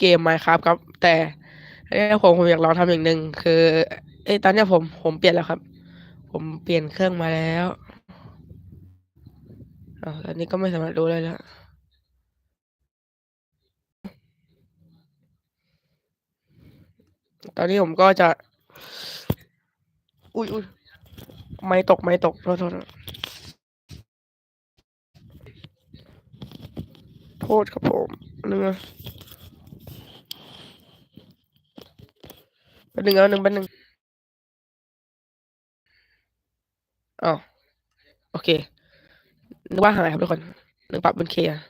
เกม Minecraft ครับ แต่อันนี้ผมผมอยากลองทำอย่างหนึ่งคือเอ้ตอนเนี้ยผมผมเปลี่ยนแล้วครับ ผมเปลี่ยนเครื่องมาแล้วอ่าตอนนี้ก็ไม่สามารถดูได้แล้วตอนนี้ผมก็จะ อุ้ยอุ้ยไม่ตกไม่ตกโทษโทษโทษโทษครับผมหนึ่งนะเป็น หนึ่งเอาหนึ่งเป็นหนึ่งอ้าวโอเคนึกว่าหายครับทุกคนนึกปรับเป็นเคอะ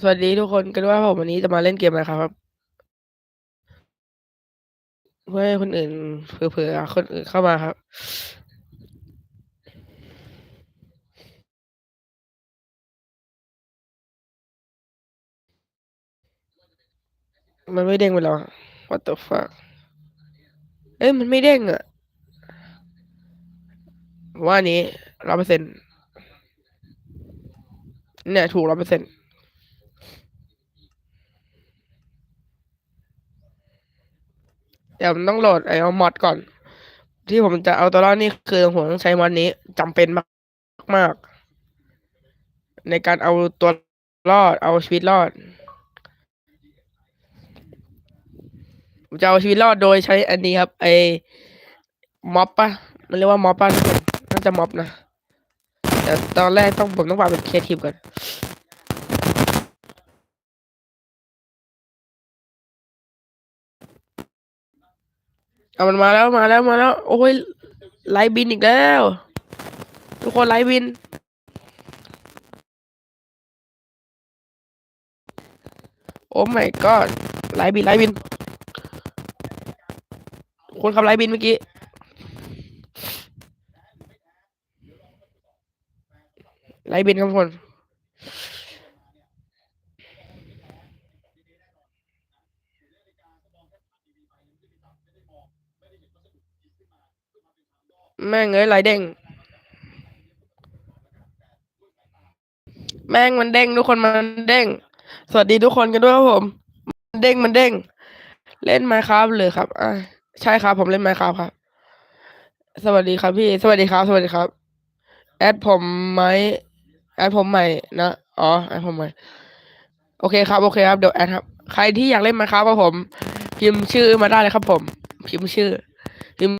สวัสดีทุกคนกันว่าผมวันนี้จะมาเล่นเกมอะไรครับเพื่อให้คนอื่นเผื่อๆคนอื่นเข้ามาครับ มันไม่เด้งไปหรอ what the fuck เอ้ยมันไม่เด้งอะว่านี้ร้อยเปอร์เซ็นต์เนี่ยถูกร้อยเปอร์เซ็นต์เดี๋ยวมันต้องโหลดไอ้อามอดก่อน ที่ผมจะเอาตัวรอดนี่คือผมต้องใช้มอดนี้จำเป็นมากมาก ในการเอาตัวรอดเอาชีวิตรอด ผม จะเอาชีวิตรอดโดยใช้อันนี้ครับไอ้ม็อบปะมันเรียกว่าม็อบปะทุกคนน่าจะม็อบนะแต่ตอนแรกต้องผมต้องปรับเป็นเอทีฟก่อนเอามันมาแล้วมาแล้วมาแล้ว โอ้ยไลฟ์บินอีกแล้ว ทุกคนไลฟ์บินโอ้ my god ไลฟ์บินไลฟ์บิน คนขับไลฟ์บินเมื่อกี้ ไลฟ์บินครับทุกคนแม่งเอ้ยไลฟ์เด้ง แม่งมันเด้งทุกคนมันเด้ง สวัสดีทุกคนกันด้วยครับผม มันเด้งมันเด้ง เล่นไมครับเลยครับอ่า ใช่ครับ ผมเล่นไมครับครับ สวัสดีครับพี่ สวัสดีครับ สวัสดีครับ แอดผมไหมแอดผมใหม่นะ อ๋อ แอดผมใหม่ โอเคครับ โอเคครับ เดี๋ยวแอดครับ ใครที่อยากเล่นไมครับกับผม พิมพ์ชื่อมาได้เลยครับ ผม พิมพ์ชื่อ พิมพ์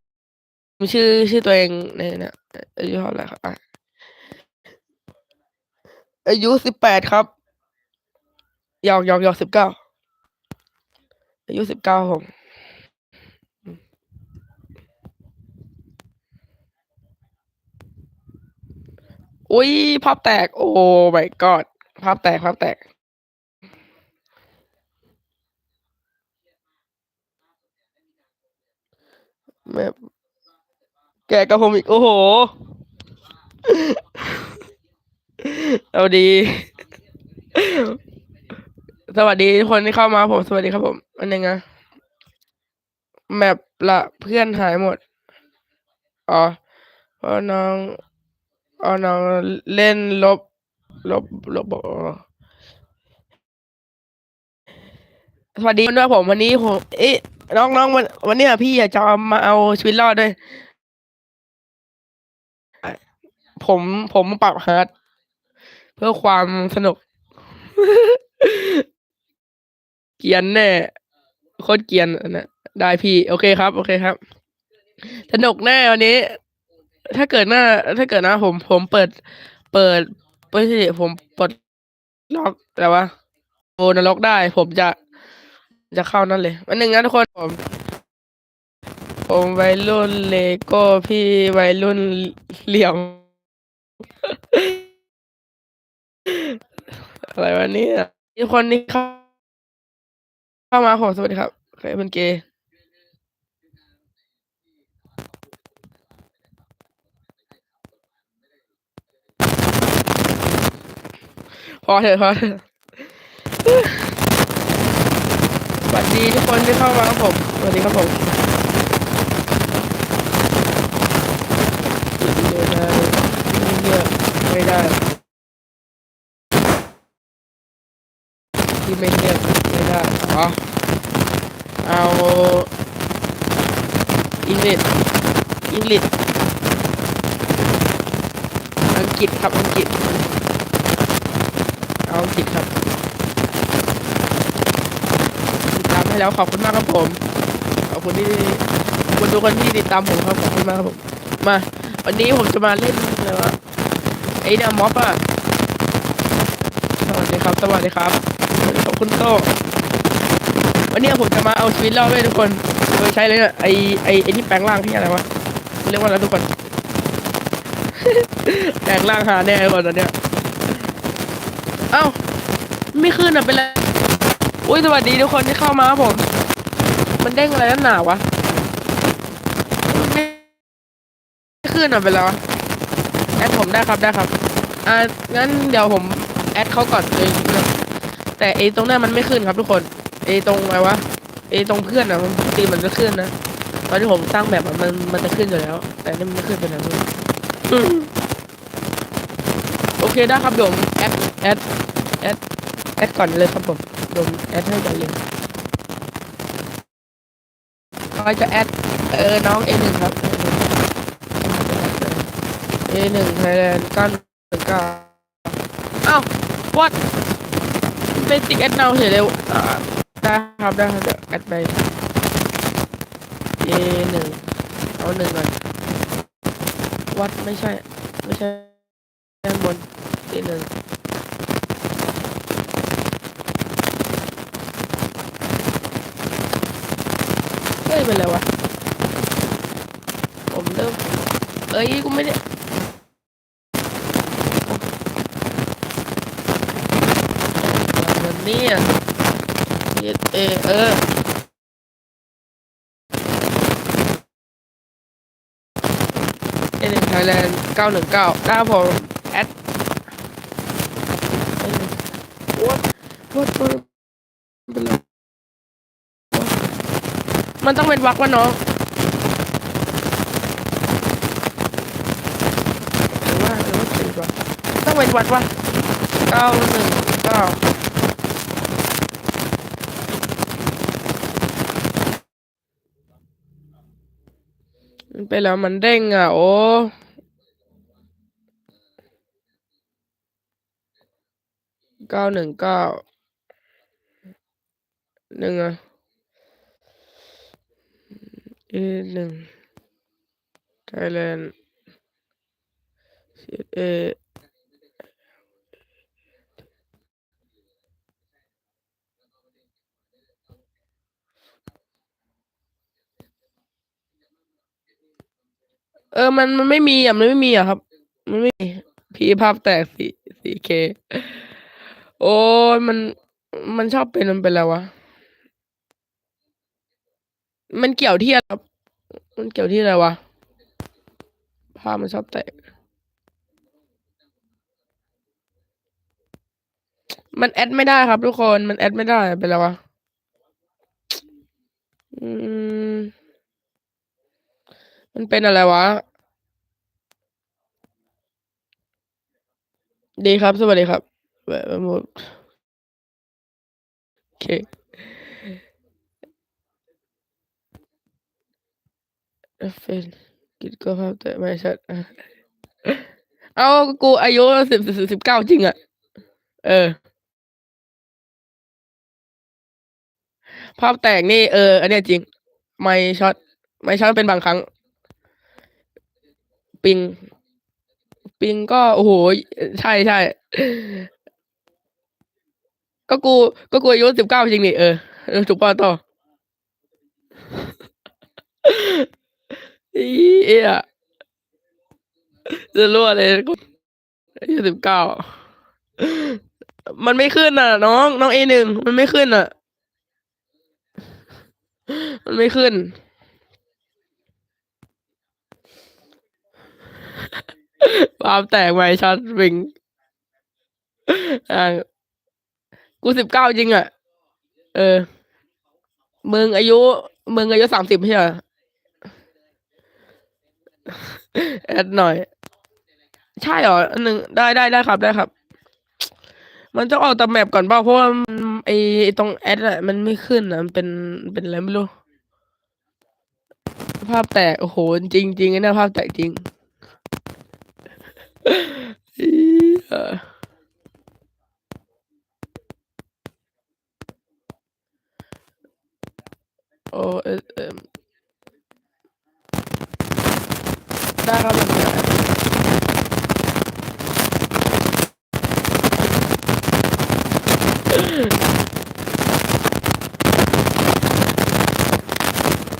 ชื่อชื่อตัวเองในเนี่ยอายุเท่าไหร่ครับอายุสิบแปดครับ ยอกยอกยอกสิบเก้าอายุสิบเก้าผม อุ้ยภาพแตก โอ้ my god ภาพแตกภาพแตก แม่แกกับผมอีก โอ้โห เอาดี สวัสดีคนที่เข้ามาผม สวัสดีครับผม อันนึงนะแมปละเพื่อนหายหมด อ๋อเพราะน้อง อ๋อน้องเล่นลบ ลบ ลบอ๋อสวัสดีด้วยผมวันนี้ผมเอ๊ะน้องน้องวันวันนี้พี่อยากจะมาเอาชีวิตรอดด้วย ผมผมปรับฮาร์ดเพื่อความสนุก เกียนแน่โคตรเกียนอันนะได้พี่ โอเคครับ โอเคครับ สนุกแน่วันนี้ ถ้าเกิดหน้า ถ้าเกิดนะผมผมเปิด เปิดไม่ใช่ผมปลดล็อกแต่ว่าโอนล็อกได้ ผมจะจะเข้านั่นเลยวันหนึ่งนะทุกคนผมผมวัยรุ่นเลโก้พี่วัยรุ่นเหลี่ยม อะไรวะเนี่ยมีคนนี้เข้าเข้ามาผมสวัสดีครับใครเป็นเกย์ อเถอะพอเถอะสวัสดีทุกคนที่เข้ามาครับผมสวัสดีครับผมไม่ได้ไม่ได้ที่ไม่เรียกไม่ได้อ๋อเอาอังกฤษอังกฤษอังกฤษครับอังกฤษ อาอังกฤษครับติดตามให้แล้วขอบคุณมากครับผม ขอบคุณที่ขอบคุณทุกคนที่ติดตามผมครับขอบคุณมากครับผมมา วันนี้ผมจะมาเล่นอะไรวะไอ้เนี่ยม็อบอะสวัสดีครับสวัสดีครับขอบคุณโตวันนี้ผมจะมาเอาชีวิตรอดไว้ทุกคนโดยใช้เลยเนี่ยไอไอไอที่แปลงร่างที่อะไรวะเรียกว่าอะไรทุกคน แปลงร่างหาแน่ก่อนตอนเนี้ย เอ้า ไม่ขึ้นอะเป็นไรอุ้ยสวัสดีทุกคนที่เข้ามาครับผม มันเด้งอะไรนักหนาวะไม่ขึ้นอะเป็นไรวะแอดผมได้ครับได้ครับ อ่างั้นเดี๋ยวผมแอดเขาก่อนเลยแต่ไอตรงนั้นมันไม่ขึ้นครับทุกคนไอตรงอะไรวะไอตรงเพื่อนอะมันติมันจะขึ้นนะตอนที่ผมสร้างแบบมันมันจะขึ้นอยู่แล้ว แต่นี่มันไม่ขึ้นไปแล้วอืม โอเคได้ครับเดี๋ยวผมแอดแอดแอดแอดก่อนเลยครับผมเดี๋ยวผมแอดให้ก่อนเลยเขาจะแอดเออน้องเอหนึ่งครับเอหนึ่งไทยแลนด์ก้าหนึ่งเก้าอ้าว what เป็นติ๊กแอดนาวเฉยเลยอ่าได้ครับได้ครับแอดไปเอหนึ่งเอาหนึ่งก่อนวัดไม่ใช่ ไม่ใช่ ด้านบนเอหนึ่งเฮ้ยเป็นไรวะ ผมเริ่ม เอ้ยกูไม่ได้มันเนี่ยเอเอเออเอหนึ่งไทยแลนด์เก้าหนึ่งเก้าได้ครับผม แอดวัดวัดเป็นไรมันต้องเป็นวักวะน้องหรือว่าหรือว่าเป็นวักต้องเป็นวัดวะเก้าหนึ่งเก้ามันไปแล้วมันเด้งอะโอ้ เก้าหนึ่งเก้าหนึ่งอะเอหนึ่งไทยแลนด์เอเออ มัน มันไม่มีอะ มันไม่มีอะครับ มันไม่มี พีภาพแตกสี่สี่เค โอ้ยมันมันชอบเป็นมันเป็นอะไรวะ มันเกี่ยวที่อะไรครับมันเกี่ยวที่อะไรวะภาพมันชอบแตก มันแอดไม่ได้ครับทุกคน มันแอดไม่ได้เป็นไรวะ อืม มันเป็นอะไรวะ ดีครับ สวัสดีครับ แบบหมดโอเคเฟนกินก็ภาพแต่ไม่ชัดอะเอากูอายุสิบสิบเก้าจริงอะ เออ ภาพแตกนี่เออ อันเนี้ยจริง ไม่ช็อตไม่ช็อตเป็นบางครั้ง ปิง ปิงก็ โอ้โห ใช่ใช่ ก็กู ก็กูอายุสิบเก้าจริงนี่เออถูกป่ะต่อเอียจะรั่วเลยกูอายุสิบเก้ามันไม่ขึ้นอะ น้องน้องเอหนึ่งมันไม่ขึ้นอะ มันไม่ขึ้นปามแตกไหมช็อตวิงอ่า กูสิบเก้าจริงอะ เออ มึงอายุ มึงอายุสามสิบใช่ไหมแอดหน่อย ใช่เหรออันหนึ่งได้ได้ได้ครับได้ครับ มันจะออกแต่แมปก่อนเปล่าเพราะว่าไอ้ตรงแอดอะมันไม่ขึ้นอะมันเป็นเป็นอะไรไม่รู้ ภาพแตก โอ้โห จริงจริงนะภาพแตกจริง เหี้ยโอเอสเอ็มได้ครับผมได้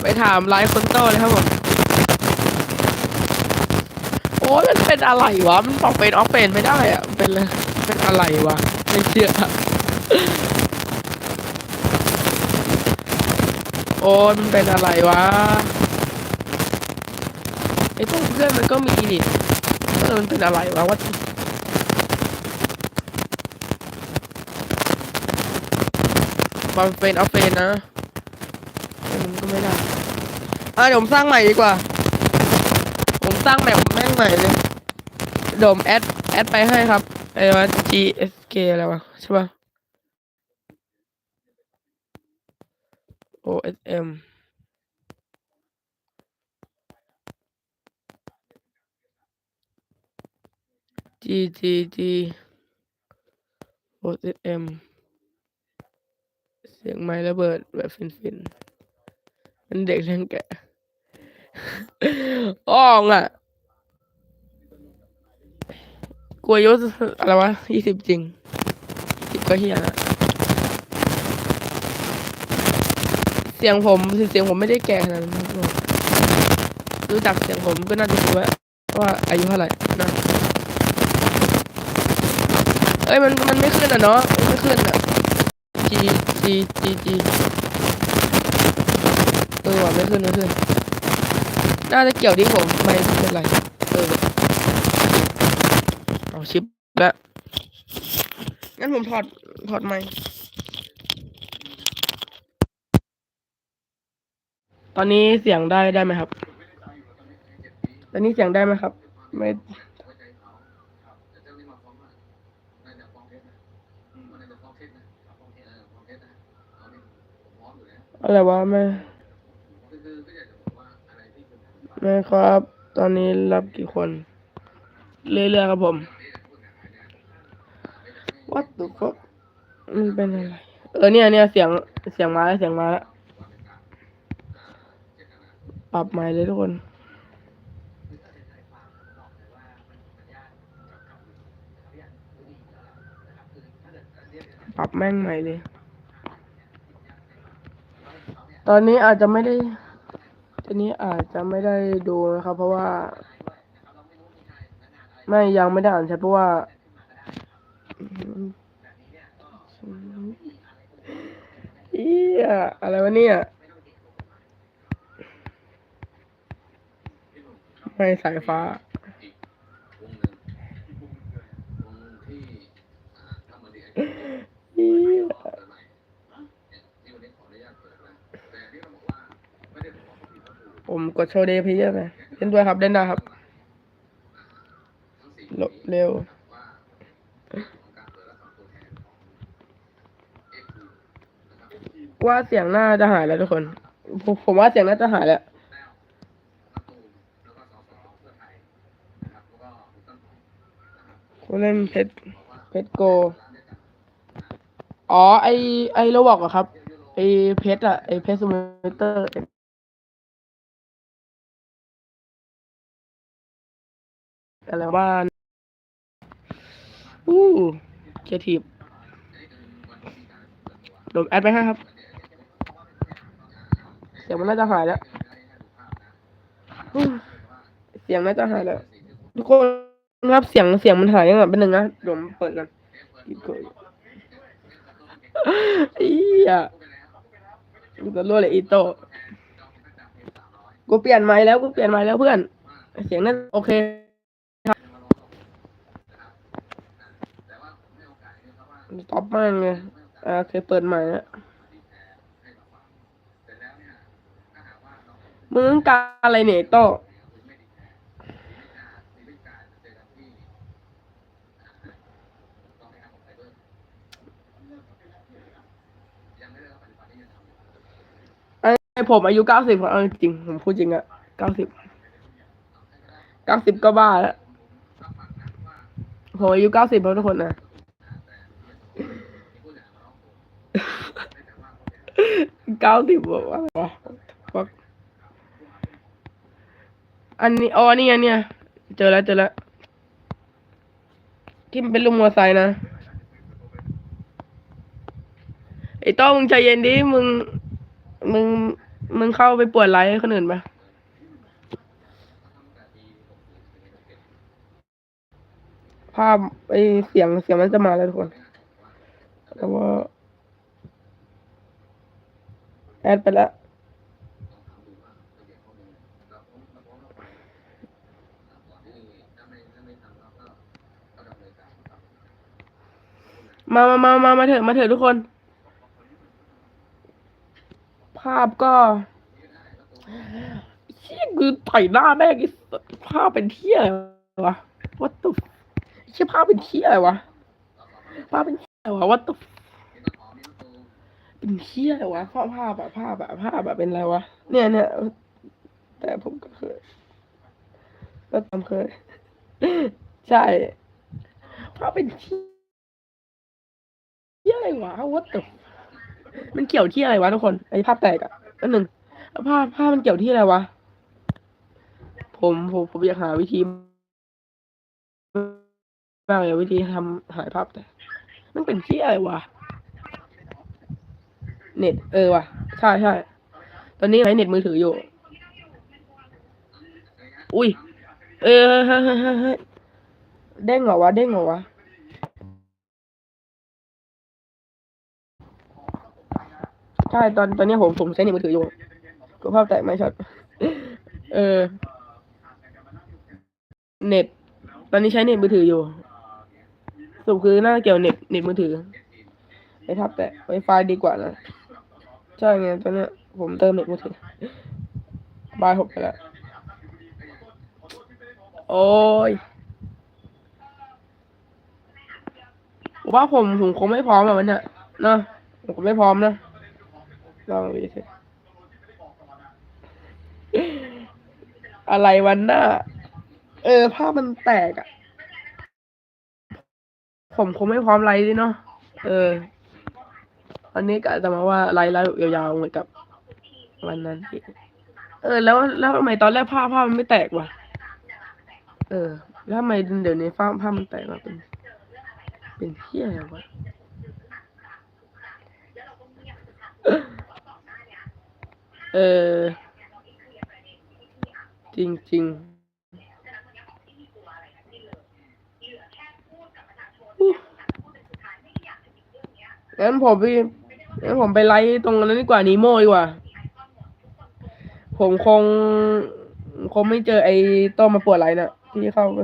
ไปถามไลฟ์คนโตเลยครับผม โอ้ยมันเป็นอะไรวะ มันบอกเป็นออฟเป็นไม่ได้อะเป็นเลยเป็นอะไรวะ ไม่เชื่อ โอ้ยมันเป็นอะไรวะ ไอ้พวกเพื่อนมันก็มีนี่เออมันเป็นอะไรวะว่าบอลเป็นออฟเป็นนะเออมันก็ไม่ได้ อะเดี๋ยวผมสร้างใหม่ดีกว่า ผมสร้างแบบแม่งใหม่เลยเดี๋ยวผมแอดแอดไปให้ครับไอ้ว่า GSK อะไรวะใช่ปะ OSM G G G OSM เสียงไม้ระเบิดแบบฟินๆมันเด็กเล่นแกะ อ้องอะกลัวยุอะไรวะยี่สิบจริงสิบก็เฮียนะเสียงผมเสียงผมไม่ได้แก่ขนาดนั้นรู้จักเสียงผมก็น่าจะรู้ว่าว่าอายุเท่าไหร่นะเอ้ยมันมันไม่ขึ้นอะเนาะไม่ขึ้นอะ G G G G เออว่ะไม่ขึ้นไม่ขึ้น น่าจะเกี่ยวที่ผมไม่เป็นไรเออเอาชิปล้วงั้นผมถอดถอดไมค์ตอนนี้เสียงได้ได้ไหมครับ ตอนนี้เสียงได้ไหมครับ ไม่อะไรวะแม่ แม่ครับ ตอนนี้รับกี่คน เรื่อยๆครับผม What the fuck มันเป็นอะไร เออเนี่ยเนี่ยเสียงเสียงมาแล้วเสียงมาแล้ว ปรับใหม่เลยทุกคนปรับแม่งใหม่เลย ตอนนี้อาจจะไม่ได้ต อันนี้อาจจะไม่ได้ดูนะครับ เพราะว่า ไม่ยังไม่ได้อ่านใช่เพราะว่าเอียอะไรวะเนี่ยไม่สายฟ้า เหี้ย ผมกดโชว์เดย์พีใช่ไหมเล่นด้วยครับเล่นได้ครับหลบเร็วว่าเสียงหน่าจะหายแล้วทุกคน ผมผมว่าเสียงน่าจะหายแล้วกูเล่นเพชรเพชรโก อ๋อ ไอไอโรบอกอะครับ ไอเพชรอะไอเพชรสมูเตอร์ อะไรบ้านอู้เคทีฟโดมแอดไปให้ครับ เสียงมันน่าจะหายแล้ว เสียงน่าจะหายแล้ว ทุกคนครับเสียงเสียงมันหายยังไงเป็นหนึ่งนะเดี๋ยวผมเปิดกันอีกก่อนอีอะกูจะรั่วเลยอีโตกูเปลี่ยนไม้แล้วกูเปลี่ยนไม้แล้วเพื่อน เสียงนั่นโอเค ต็อบมากไงยอ่าเคยเปิดใหม่ละมึงการอะไรเนี่ยโตไอผมอายุเก้าสิบเอาจริง ผมพูดจริงอะเก้าสิบเก้าสิบก็บ้าแล้วผมอายุเก้าสิบแล้วทุกคนนะ เก้าสิบบอกว่าอะไรวะฟักอันนี้อ๋อนี่ไงเนี่ย เจอแล้วเจอแล้วที่มันเป็นลุงมอไซค์นะไอ้ต้งมึงใจเย็นดิมึง มึง มึงเข้าไปปวดไลฟ์คนอื่นปะภาพไอเสียงเสียงมันจะมาแล้วทุกคนแต่ว่า แอดไปแล้วมามามามามาเถอะ มาเถอะทุกคน ภาพก็เชี่ยคือต่อยหน้าแม่งไอ้สัสภาพเป็นเที่ยอะไรวะ what the เชี่ยภาพเป็นเที่ยอะไรวะ ภาพเป็นเที่ยอะไรวะ what the เป็นเที่ยอะไรวะภาพภาพอะภาพอะภาพอะเป็นอะไรวะ เนี่ยเนี่ยแต่ผมก็เคย ก็ทำเคย ใช่ภาพเป็นเที่ยอะไรวะ what the มันเกี่ยวที่อะไรวะทุกคนไอ้ภาพแตกอะอันหนึ่งแล้วภาพภาพมันเกี่ยวที่อะไรวะผมผมผมอยากหาวิธีบ้างเลยวิธีทำหายภาพแตกมันเป็นที่อะไรวะ เน็ตเออว่ะ ใช่ใช่ตอนนี้ใช้เน็ตมือถืออยู่ อุ้ย เออเฮ้ยเฮ้ยเฮ้ยเฮ้ยเด้งเหรอวะ เด้งเหรอวะ ใช่ ตอนตอนนี้ผมผมใช้เน็ตมือถืออยู่ก็ภาพแตกไม่ช็อตเออ เน็ต ตอนนี้ใช้เน็ตมือถืออยู่สรุปคือน่าจะเกี่ยวเน็ตเน็ตมือถือไอ้ทับแต่ไวไฟดีกว่านะ ใช่ไงตอนเนี้ย ผมเติมเน็ตมือถือบายหกไปแล้ว โอ้ยผมว่าผมผมคงไม่พร้อมแบบวันเนี้ยเนะผมคงไม่พร้อมนะลองดูสิอะไรวันหน้า เออภาพมันแตกอะผมคงไม่พร้อมไลฟ์ดิเนาะเออ อันนี้ก็จะมาว่าไลฟ์ไลฟ์ยาวๆเหมือนกับ วันนั้นเออ แล้วแล้วทำไมตอนแรกภาพภามันไม่แตกวะเออ แล้วทำไมเดี๋ยวนี้ภาพภามันแตกมาเป็น เป็นเที่ยอะไรวะเออ จริงจริงๆ งั้นผมไปงั้นผมไปไลฟ์ตรงนั้นดีกว่านีโมดีกว่า ผมคง คงไม่เจอไอ้โต้มมาปวดไหลน่ะพี่เข้าไป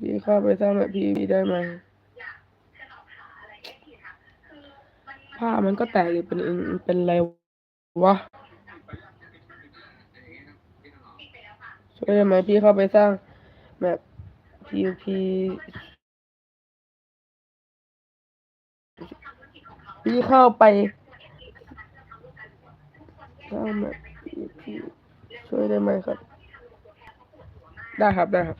พี่เข้าไปสร้างแบบพี่ได้ไหมผ้ามันก็แตกเลยเป็นเป็นอะไรวะช่วยได้ไหมพี่เข้าไปสร้างแบบพีพี พี่เข้าไปสร้างแบบพีพีช่วยได้ไหมครับ ได้ครับได้ครับ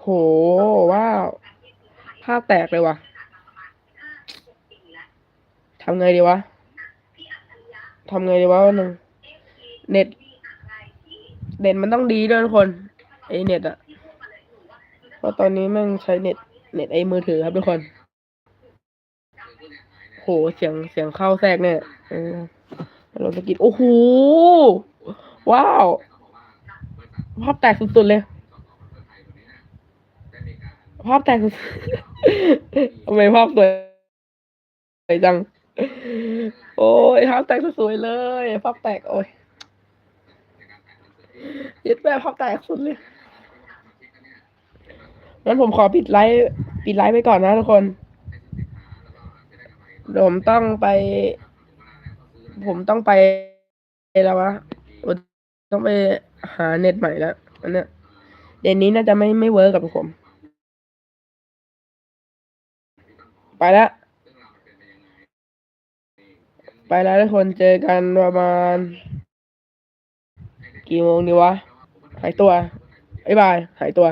โหว้าวภาพแตกเลยว่ะทำไงดีวะทำไงดีวะวันหนึ่งเน็ต เน็ตมันต้องดีด้วยทุกคนไอเน็ตอะเพราะตอนนี้แม่งใช้เน็ต เน็ตไอมือถือครับทุกคนโหเสียงเสียงเข้าแทรกเนี่ยเออเราจะกินโอ้โหว้าวภาพแตกสุดๆเลยภาพแตกสุดทำไมภาพสวยสวยจัง โอ้ยภาพแตกสวยเลยภาพแตกโอ้ย ยึดแม่พ่อแต่คุณเลยงั้นผมขอปิดไลฟ์ปิดไลฟ์ไปก่อนนะทุกคนผมต้องไป ผมต้องไปแล้ววะต้องไปหาเน็ตใหม่แล้วอันเนี้ยเด่นนี้น่าจะไม่ไม่เวิร์กกับผม ไปแล้วไปแล้วทุกคนเจอกันประมาณกี่โมงดีวะ หายตัว บ๊ายบาย หายตัว